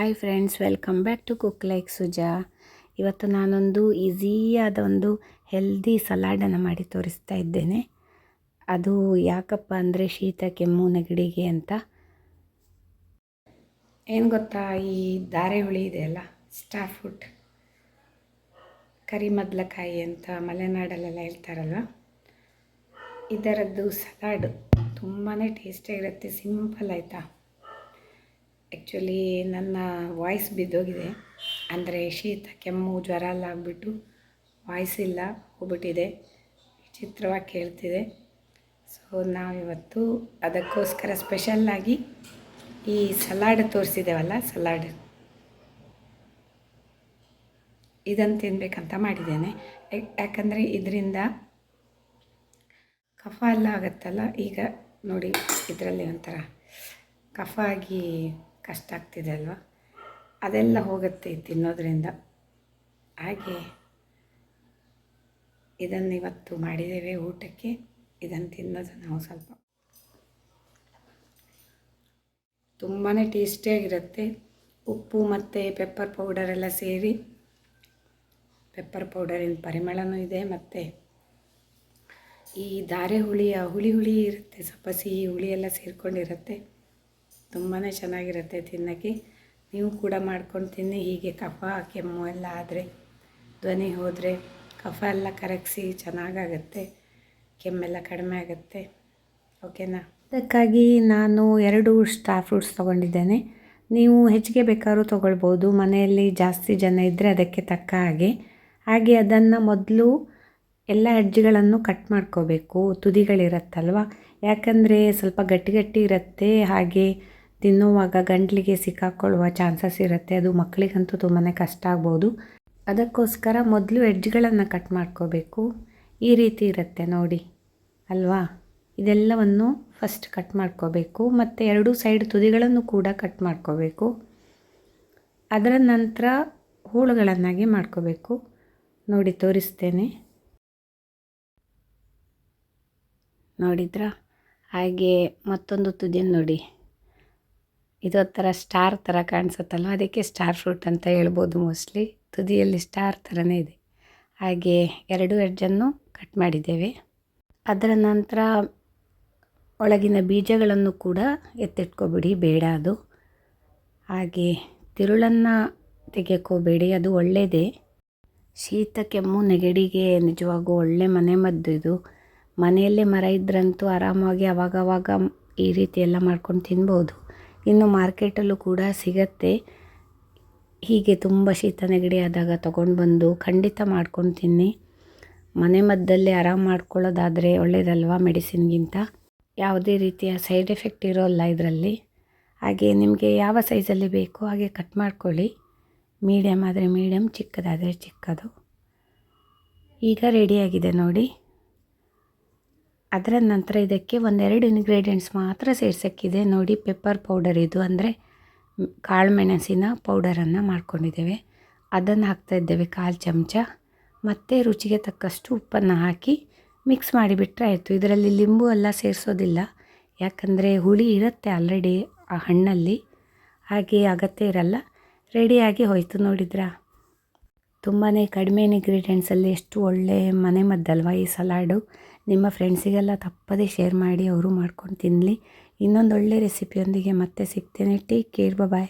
Hi friends welcome back to cook like Suja ಇವತ್ತು ನಾನೊಂದು ಈಸಿಯಾದ ಒಂದು ಹೆಲ್ದಿ ಸಲಾಡನ್ನು ಮಾಡಿ ತೋರಿಸ್ತಾ ಇದ್ದೇನೆ. ಅದು ಯಾಕಪ್ಪ ಅಂದರೆ ಶೀತ, ಕೆಮ್ಮು, ನೆಗಡಿಗೆ ಅಂತ. ಏನು ಗೊತ್ತಾ, ಈ ದಾರೆ ಹುಳಿ ಇದೆಯಲ್ಲ ಸ್ಟಾರ್ ಫುಡ್ ಕರಿಮದ್ಲಕಾಯಿ ಅಂತ ಮಲೆನಾಡಲ್ಲೆಲ್ಲ ಹೇಳ್ತಾರಲ್ಲ ಇದರದ್ದು ಸಲಾಡ್ ತುಂಬಾ ಟೇಸ್ಟಿಯಾಗಿರುತ್ತೆ ಸಿಂಪಲ್ ಆಯಿತಾ? ಆ್ಯಕ್ಚುಲಿ ನನ್ನ ವಾಯ್ಸ್ ಬಿದ್ದೋಗಿದೆ. ಅಂದರೆ ಶೀತ, ಕೆಮ್ಮು, ಜ್ವರ ಎಲ್ಲ ಆಗಿಬಿಟ್ಟು ವಾಯ್ಸ್ ಇಲ್ಲ, ಹೋಗ್ಬಿಟ್ಟಿದೆ. ವಿಚಿತ್ರವಾಗಿ ಕೇಳ್ತಿದೆ. ಸೊ ನಾವಿವತ್ತು ಅದಕ್ಕೋಸ್ಕರ ಸ್ಪೆಷಲ್ಲಾಗಿ ಈ ಸಲಾಡ್ ತೋರಿಸಿದ್ದೇವಲ್ಲ ಸಲಾಡ್ ಇದನ್ನು ತಿನ್ನಬೇಕಂತ ಮಾಡಿದ್ದೇನೆ. ಯಾಕ್- ಯಾಕಂದರೆ ಇದರಿಂದ ಕಫ ಎಲ್ಲ ಆಗುತ್ತಲ್ಲ? ಈಗ ನೋಡಿ, ಇದರಲ್ಲಿ ಒಂಥರ ಕಫ ಆಗಿ ಕಷ್ಟ ಆಗ್ತಿದೆ ಅಲ್ವಾ? ಅದೆಲ್ಲ ಹೋಗುತ್ತೆ ತಿನ್ನೋದ್ರಿಂದ. ಹಾಗೆ ಇದನ್ನು ಇವತ್ತು ಮಾಡಿದ್ದೇವೆ ಊಟಕ್ಕೆ. ಇದನ್ನು ತಿನ್ನೋದು ನಾವು ಸ್ವಲ್ಪ. ತುಂಬಾ ಟೇಸ್ಟಿಯಾಗಿರುತ್ತೆ ಉಪ್ಪು ಮತ್ತು ಪೆಪ್ಪರ್ ಪೌಡರ್ ಎಲ್ಲ ಸೇರಿ ಪೆಪ್ಪರ್ ಪೌಡರಿನ ಪರಿಮಳನೂ ಇದೆ ಮತ್ತು ಈ ಧಾರೆ ಹುಳಿಯ ಹುಳಿ ಹುಳಿ ಇರುತ್ತೆ. ಸ್ವಲ್ಪ ಸಿಹಿ ಹುಳಿ ಎಲ್ಲ ಸೇರಿಕೊಂಡಿರುತ್ತೆ. ತುಂಬಾ ಚೆನ್ನಾಗಿರುತ್ತೆ ತಿನ್ನೋಕ್ಕೆ. ನೀವು ಕೂಡ ಮಾಡ್ಕೊಂಡು ತಿನ್ನಿ. ಹೀಗೆ ಕಫ, ಕೆಮ್ಮು ಎಲ್ಲ ಆದರೆ, ಧ್ವನಿ ಹೋದರೆ ಕಫ ಎಲ್ಲ ಕರಗಿಸಿ ಚೆನ್ನಾಗಾಗತ್ತೆ. ಕೆಮ್ಮೆಲ್ಲ ಕಡಿಮೆ ಆಗುತ್ತೆ. ಓಕೆನಾ ಅದಕ್ಕಾಗಿ ನಾನು ಎರಡು ಸ್ಟಾರ್ ಫ್ರೂಟ್ಸ್ ತೊಗೊಂಡಿದ್ದೇನೆ. ನೀವು ಹೆಚ್ಚಿಗೆ ಬೇಕಾದ್ರೂ ತೊಗೊಳ್ಬೋದು. ಮನೆಯಲ್ಲಿ ಜಾಸ್ತಿ ಜನ ಇದ್ದರೆ ಅದಕ್ಕೆ ತಕ್ಕ ಹಾಗೆ. ಹಾಗೆ ಅದನ್ನು ಮೊದಲು ಎಲ್ಲ ಹೆಜ್ಜೆಗಳನ್ನು ಕಟ್ ಮಾಡ್ಕೋಬೇಕು. ತುದಿಗಳಿರತ್ತಲ್ವ? ಯಾಕಂದರೆ ಸ್ವಲ್ಪ ಗಟ್ಟಿ ಗಟ್ಟಿ ಇರುತ್ತೆ. ಹಾಗೆ ತಿನ್ನುವಾಗ ಗಂಟ್ಲಿಗೆ ಸಿಕ್ಕಾಕೊಳ್ಳುವ ಚಾನ್ಸಸ್ ಇರುತ್ತೆ. ಅದು ಮಕ್ಕಳಿಗಂತೂ ತುಂಬಾ ಕಷ್ಟ ಆಗ್ಬೋದು. ಅದಕ್ಕೋಸ್ಕರ ಮೊದಲು ಎಡ್ಜ್ಗಳನ್ನು ಕಟ್ ಮಾಡ್ಕೋಬೇಕು. ಈ ರೀತಿ ಇರುತ್ತೆ ನೋಡಿ. ಅಲ್ವಾ? ಇದೆಲ್ಲವನ್ನು ಫಸ್ಟ್ ಕಟ್ ಮಾಡ್ಕೋಬೇಕು. ಮತ್ತು ಎರಡೂ ಸೈಡ್ ತುದಿಗಳನ್ನು ಕೂಡ ಕಟ್ ಮಾಡ್ಕೋಬೇಕು. ಅದರ ನಂತರ ಹೋಳುಗಳನ್ನಾಗಿ ಮಾಡ್ಕೋಬೇಕು. ನೋಡಿ, ತೋರಿಸ್ತೇನೆ. ನೋಡಿದ್ರಾ? ಹಾಗೆ ಮತ್ತೊಂದು ತುದಿಯನ್ನು ನೋಡಿ. ಇದು ಥರ ಸ್ಟಾರ್ ಥರ ಕಾಣಿಸುತ್ತಲ್ಲ? ಅದಕ್ಕೆ ಸ್ಟಾರ್ ಫ್ರೂಟ್ ಅಂತ ಹೇಳ್ಬೋದು ಮೋಸ್ಟ್ಲಿ. ತುದಿಯಲ್ಲಿ ಸ್ಟಾರ್ ಥರನೇ ಇದೆ. ಹಾಗೆ ಎರಡು ಎಡ್ಜನ್ನು ಕಟ್ ಮಾಡಿದ್ದೇವೆ. ಅದರ ನಂತರ ಒಳಗಿನ ಬೀಜಗಳನ್ನು ಕೂಡ ಎತ್ತಿಟ್ಕೋಬಿಡಿ, ಬೇಡ ಅದು. ಹಾಗೆ ತಿರುಳನ್ನು ತೆಗೆಯೋಕೋಬೇಡಿ, ಅದು ಒಳ್ಳೆಯದೇ ಶೀತ ಕೆಮ್ಮು ನೆಗಡಿಗೆ ನಿಜವಾಗೂ ಒಳ್ಳೆ ಮನೆ ಮದ್ದು ಇದು. ಮನೆಯಲ್ಲೇ ಮರ ಇದ್ರಂತೂ ಆರಾಮಾಗಿ ಅವಾಗವಾಗ ಈ ರೀತಿ ಎಲ್ಲ ಮಾಡ್ಕೊಂಡು ತಿನ್ಬೋದು. ಇನ್ನು ಮಾರ್ಕೆಟಲ್ಲೂ ಕೂಡ ಸಿಗತ್ತೆ. ಹೀಗೆ ತುಂಬ ಶೀತ ನೆಗಡಿ ಆದಾಗ ತೊಗೊಂಡು ಬಂದು ಖಂಡಿತ ಮಾಡ್ಕೊಂಡು ತಿನ್ನಿ. ಮನೆ ಮದ್ದಲ್ಲೇ ಆರಾಮ್ ಮಾಡ್ಕೊಳ್ಳೋದಾದರೆ ಒಳ್ಳೆಯದಲ್ವಾ ಮೆಡಿಸಿನ್ಗಿಂತ? ಯಾವುದೇ ರೀತಿಯ ಸೈಡ್ ಎಫೆಕ್ಟ್ ಇರೋಲ್ಲ ಇದರಲ್ಲಿ. ಹಾಗೆ ನಿಮಗೆ ಯಾವ ಸೈಜಲ್ಲಿ ಬೇಕೋ ಹಾಗೆ ಕಟ್ ಮಾಡ್ಕೊಳ್ಳಿ. ಮೀಡಿಯಮ್ ಆದರೆ ಮೀಡಿಯಮ್ ಚಿಕ್ಕದಾದರೆ ಚಿಕ್ಕದು. ಈಗ ರೆಡಿಯಾಗಿದೆ ನೋಡಿ. ಅದರ ನಂತರ ಇದಕ್ಕೆ ಒಂದೆರಡು ಇನ್ಗ್ರೀಡಿಯೆಂಟ್ಸ್ ಮಾತ್ರ ಸೇರ್ಸೋಕ್ಕಿದೆ. ನೋಡಿ ಪೆಪ್ಪರ್ ಪೌಡರ್ ಇದು. ಅಂದರೆ ಕಾಳು ಮೆಣಸಿನ ಪೌಡರನ್ನು ಮಾಡ್ಕೊಂಡಿದ್ದೇವೆ. ಅದನ್ನು ಹಾಕ್ತಾ ಇದ್ದೇವೆ ಕಾಲು ಚಮಚ. ಮತ್ತು ರುಚಿಗೆ ತಕ್ಕಷ್ಟು ಉಪ್ಪನ್ನು ಹಾಕಿ ಮಿಕ್ಸ್ ಮಾಡಿಬಿಟ್ರೆ ಆಯಿತು. ಇದರಲ್ಲಿ ಲಿಂಬು ಎಲ್ಲ ಸೇರಿಸೋದಿಲ್ಲ. ಯಾಕಂದರೆ ಹುಳಿ ಇರುತ್ತೆ ಆಲ್ರೆಡಿ ಆ ಹಣ್ಣಲ್ಲಿ. ಹಾಗೆ ಅಗತ್ಯ ಇರಲ್ಲ. ರೆಡಿಯಾಗಿ ಹೋಯಿತು ನೋಡಿದ್ರಾ? ತುಂಬಾ ಕಡಿಮೆ ಇಂಗ್ರೀಡಿಯೆಂಟ್ಸಲ್ಲಿ ಎಷ್ಟು ಒಳ್ಳೆ ಮನೆ ಮದ್ದಲ್ವ ಈ ಸಲಾಡು? ನಿಮ್ಮ ಫ್ರೆಂಡ್ಸಿಗೆಲ್ಲ ತಪ್ಪದೇ ಶೇರ್ ಮಾಡಿ, ಅವರು ಮಾಡ್ಕೊಂಡು ತಿನ್ನಲಿ ಇನ್ನೊಂದು ಒಳ್ಳೆ ರೆಸಿಪಿಯೊಂದಿಗೆ ಮತ್ತೆ ಸಿಗ್ತೇನೆ. Take care bye